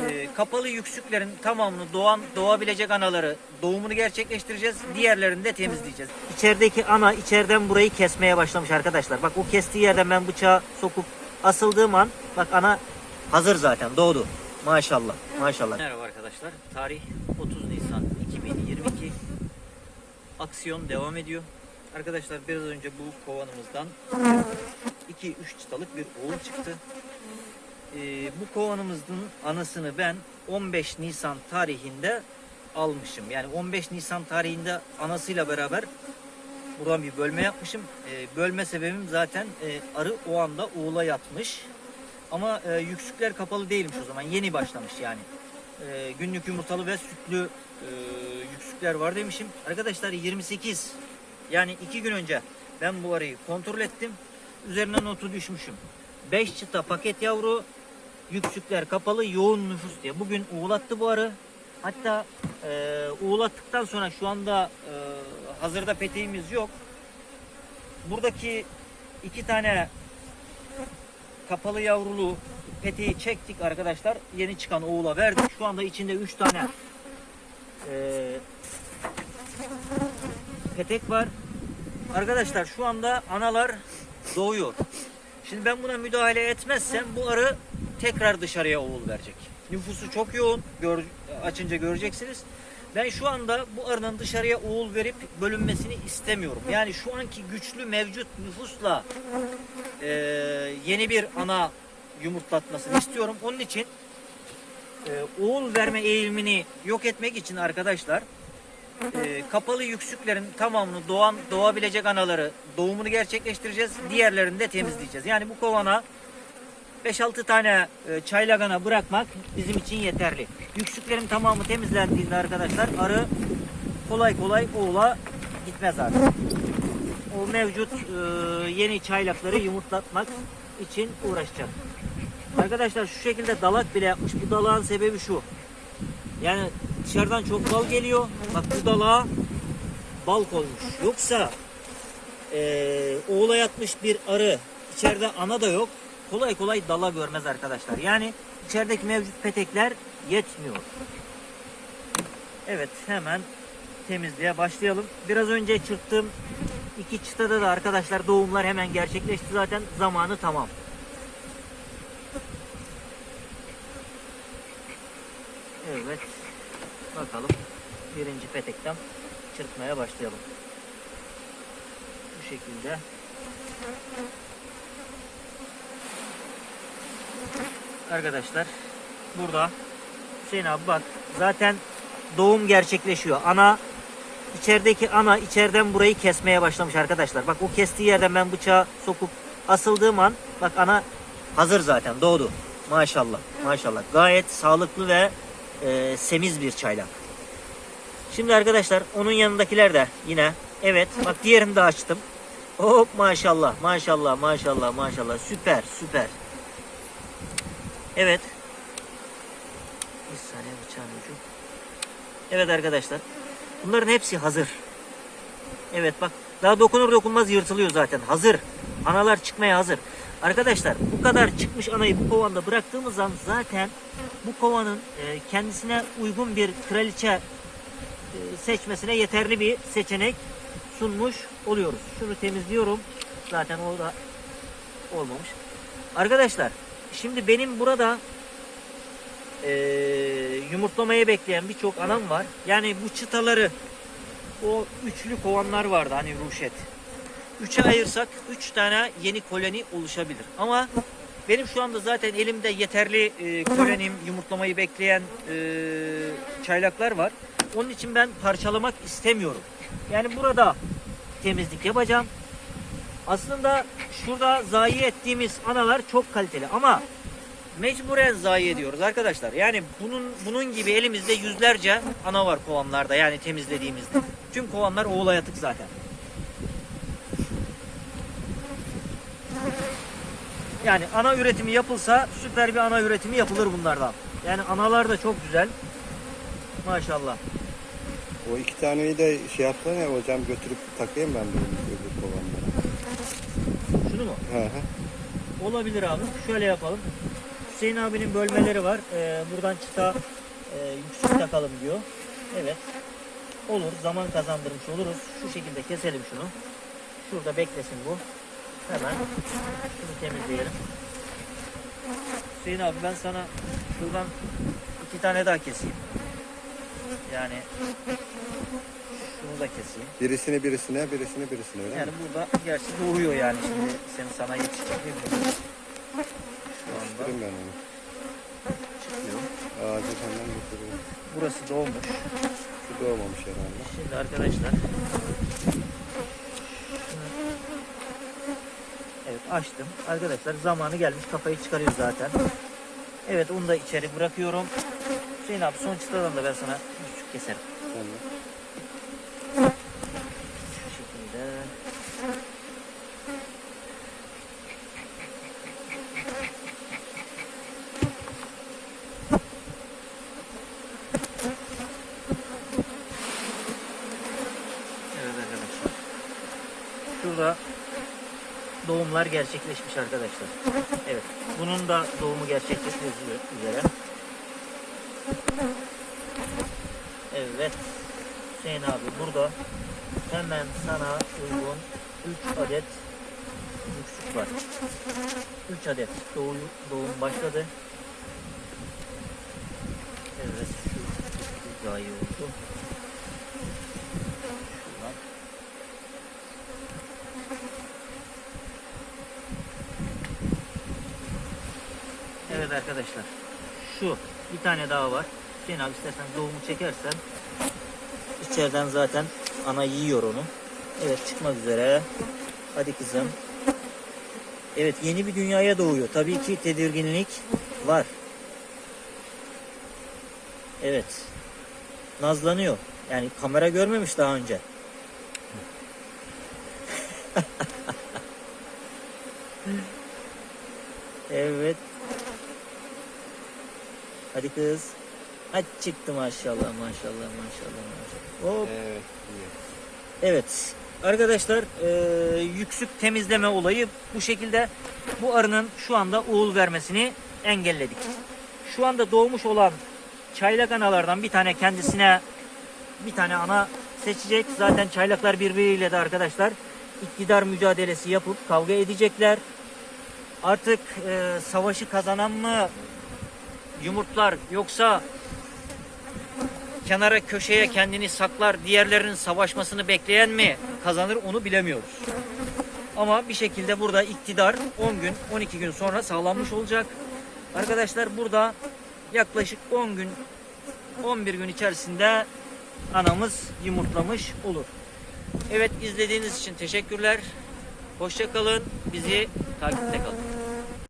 Ee, kapalı yüksüklerin tamamını doğan doğabilecek anaları doğumunu gerçekleştireceğiz. Diğerlerini de temizleyeceğiz. İçerideki ana içeriden burayı kesmeye başlamış arkadaşlar. Bak o kestiği yerden ben bıçağı sokup asıldığım an bak ana hazır zaten doğdu. Maşallah. Maşallah. Merhaba arkadaşlar. Tarih 30 Nisan 2022. Aksiyon devam ediyor. Arkadaşlar biraz önce bu kovanımızdan 2-3 çıtalık bir oğul çıktı. Ee, bu kovanımızın anasını ben 15 Nisan tarihinde almışım. Yani 15 Nisan tarihinde anasıyla beraber buradan bir bölme yapmışım. Ee, bölme sebebim zaten e, arı o anda oğula yatmış. Ama e, yüksükler kapalı değilmiş o zaman. Yeni başlamış yani. E, günlük yumurtalı ve sütlü e, yüksükler var demişim. Arkadaşlar 28 yani 2 gün önce ben bu arıyı kontrol ettim. Üzerine notu düşmüşüm. 5 çıta paket yavru yüksükler kapalı yoğun nüfus diye. Bugün uğulattı bu arı. Hatta e, uğulattıktan sonra şu anda e, hazırda peteğimiz yok. Buradaki iki tane kapalı yavrulu peteği çektik arkadaşlar. Yeni çıkan oğula verdik. Şu anda içinde 3 tane e, petek var. Arkadaşlar şu anda analar doğuyor. Şimdi ben buna müdahale etmezsem bu arı tekrar dışarıya oğul verecek. Nüfusu çok yoğun. Gör, açınca göreceksiniz. Ben şu anda bu arının dışarıya oğul verip bölünmesini istemiyorum. Yani şu anki güçlü mevcut nüfusla e, yeni bir ana yumurtlatmasını istiyorum. Onun için e, oğul verme eğilimini yok etmek için arkadaşlar e, kapalı yüksüklerin tamamını doğan doğabilecek anaları doğumunu gerçekleştireceğiz. Diğerlerini de temizleyeceğiz. Yani bu kovana 5-6 tane e, çaylagana bırakmak bizim için yeterli. Yüksüklerin tamamı temizlendiğinde arkadaşlar arı kolay kolay oğula gitmez artık. O mevcut e, yeni çaylakları yumurtlatmak için uğraşacak. Arkadaşlar şu şekilde dalak bile yapmış. Bu dalağın sebebi şu. Yani dışarıdan çok bal geliyor. Bak bu dalağa bal konmuş. Yoksa eee oğula yatmış bir arı içeride ana da yok. Kolay kolay dala görmez arkadaşlar. Yani içerideki mevcut petekler yetmiyor. Evet hemen temizliğe başlayalım. Biraz önce çırptığım iki çıtada da arkadaşlar doğumlar hemen gerçekleşti zaten. Zamanı tamam. Evet. Bakalım. Birinci petekten çırpmaya başlayalım. Bu şekilde. Arkadaşlar burada Hüseyin abi bak zaten doğum gerçekleşiyor. Ana içerideki ana içeriden burayı kesmeye başlamış arkadaşlar. Bak o kestiği yerden ben bıçağı sokup asıldığım an bak ana hazır zaten doğdu. Maşallah maşallah gayet sağlıklı ve e, semiz bir çaylak. Şimdi arkadaşlar onun yanındakiler de yine evet bak diğerini de açtım. Hop maşallah maşallah maşallah maşallah süper süper. Evet. Bir saniye bıçağın ucu. Evet arkadaşlar. Bunların hepsi hazır. Evet bak daha dokunur dokunmaz yırtılıyor zaten. Hazır. Analar çıkmaya hazır. Arkadaşlar bu kadar çıkmış anayı bu kovanda bıraktığımız zaman zaten bu kovanın e, kendisine uygun bir kraliçe e, seçmesine yeterli bir seçenek sunmuş oluyoruz. Şunu temizliyorum. Zaten o da olmamış. Arkadaşlar şimdi benim burada e, yumurtlamayı bekleyen birçok anam var. Yani bu çıtaları o üçlü kovanlar vardı hani ruşet. Üçe ayırsak üç tane yeni koloni oluşabilir. Ama benim şu anda zaten elimde yeterli e, kolonim yumurtlamayı bekleyen e, çaylaklar var. Onun için ben parçalamak istemiyorum. Yani burada temizlik yapacağım. Aslında şurada zayi ettiğimiz analar çok kaliteli ama mecburen zayi ediyoruz arkadaşlar. Yani bunun bunun gibi elimizde yüzlerce ana var kovanlarda yani temizlediğimizde. Tüm kovanlar oğula yatık zaten. Yani ana üretimi yapılsa süper bir ana üretimi yapılır bunlardan. Yani analar da çok güzel. Maşallah. O iki taneyi de şey yapsana ya hocam götürüp takayım ben böyle öbür kovanlara. Şunu mu? Hı hı. Olabilir abi. Şöyle yapalım. Hüseyin abinin bölmeleri var. Ee, buradan çıta e, yüksek takalım diyor. Evet. Olur. Zaman kazandırmış oluruz. Şu şekilde keselim şunu. Şurada beklesin bu. Hemen şunu temizleyelim. Hüseyin abi ben sana şuradan iki tane daha keseyim. Yani şunu da keseyim. Birisini birisine, birisini birisine öyle Yani mi? burada gerçi doğuyor yani şimdi senin sana yetişecek bilmiyorum. Şu anda ben onu. Ağacı senden götürüyorum. Burası doğmuş. Şu doğmamış herhalde. Şimdi arkadaşlar açtım. Arkadaşlar zamanı gelmiş. Kafayı çıkarıyor zaten. Evet onu da içeri bırakıyorum. Hüseyin abi son çıtadan da ben sana küçük keserim. Tamam. Şu şekilde. Evet arkadaşlar. Şurada doğumlar gerçekleşmiş arkadaşlar. Evet. Bunun da doğumu gerçekleşmek üzere. Evet. Hüseyin abi burada hemen sana uygun 3 adet yüksük var. 3 adet doğum, doğum başladı. Evet şu daha iyi oldu. Şuradan. Evet arkadaşlar. Şu bir tane daha var. Hüseyin abi istersen doğumu çekersen İçeriden zaten ana yiyor onu. Evet çıkmak üzere. Hadi kızım. Evet yeni bir dünyaya doğuyor. Tabii ki tedirginlik var. Evet. Nazlanıyor. Yani kamera görmemiş daha önce. evet. Hadi kız. Hadi çıktı maşallah maşallah maşallah maşallah. Hop. Evet. Evet arkadaşlar e, yüksük temizleme olayı bu şekilde bu arının şu anda uğul vermesini engelledik. Şu anda doğmuş olan çaylak analardan bir tane kendisine bir tane ana seçecek. Zaten çaylaklar birbiriyle de arkadaşlar iktidar mücadelesi yapıp kavga edecekler. Artık e, savaşı kazanan mı yumurtlar yoksa kenara köşeye kendini saklar, diğerlerinin savaşmasını bekleyen mi kazanır onu bilemiyoruz. Ama bir şekilde burada iktidar 10 gün, 12 gün sonra sağlanmış olacak. Arkadaşlar burada yaklaşık 10 gün, 11 gün içerisinde anamız yumurtlamış olur. Evet izlediğiniz için teşekkürler. Hoşça kalın. Bizi takipte kalın.